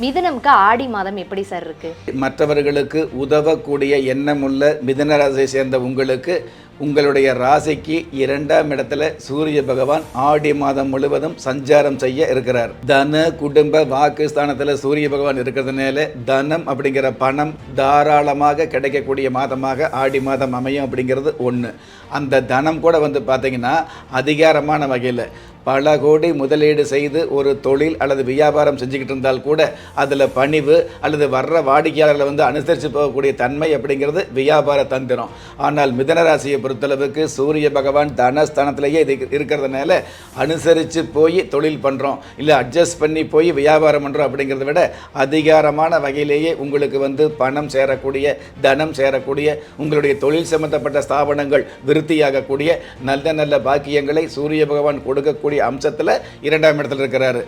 மிதுனம்க்கு ஆடி மாதம் எப்படி சார் இருக்கு? மற்றவர்களுக்கு உதவக்கூடிய எண்ணமுள்ள மிதுன ராசியை சேர்ந்த உங்களுக்கு உங்களுடைய ராசிக்கு இரண்டாம் இடத்துல சூரிய பகவான் ஆடி மாதம் முழுவதும் சஞ்சாரம் செய்ய இருக்கிறார். தன குடும்ப வாக்குஸ்தானத்தில் சூரிய பகவான் இருக்கிறதுனால தனம் அப்படிங்கிற பணம் தாராளமாக கிடைக்கக்கூடிய மாதமாக ஆடி மாதம் அமையும் அப்படிங்கிறது ஒன்று அந்த தனம் கூட வந்து பார்த்தீங்கன்னா அதிகாரமான வகையில் பல கோடி முதலீடு செய்து ஒரு தொழில் அல்லது வியாபாரம் செஞ்சுக்கிட்டு இருந்தால் கூட அதில் பணிவு அல்லது வர்ற வாடிக்கையாளர்களை வந்து அனுசரித்து போகக்கூடிய தன்மை அப்படிங்கிறது வியாபார தந்திரம். ஆனால் மிதன ராசியை பொறுத்தளவுக்கு சூரிய பகவான் தனஸ்தானத்திலேயே இது இருக்கிறதுனால அனுசரித்து போய் தொழில் பண்ணுறோம் இல்லை அட்ஜஸ்ட் பண்ணி போய் வியாபாரம் பண்ணுறோம் அப்படிங்கிறத விட அதிகாரமான வகையிலேயே உங்களுக்கு வந்து பணம் சேரக்கூடிய தனம் சேரக்கூடிய உங்களுடைய தொழில் சம்பந்தப்பட்ட ஸ்தாபனங்கள் விருத்தியாகக்கூடிய நல்ல நல்ல பாக்கியங்களை சூரிய பகவான் கொடுக்கக்கூடிய அம்சத்தில் இரண்டாம் இடத்தில் இருக்கிறாரு.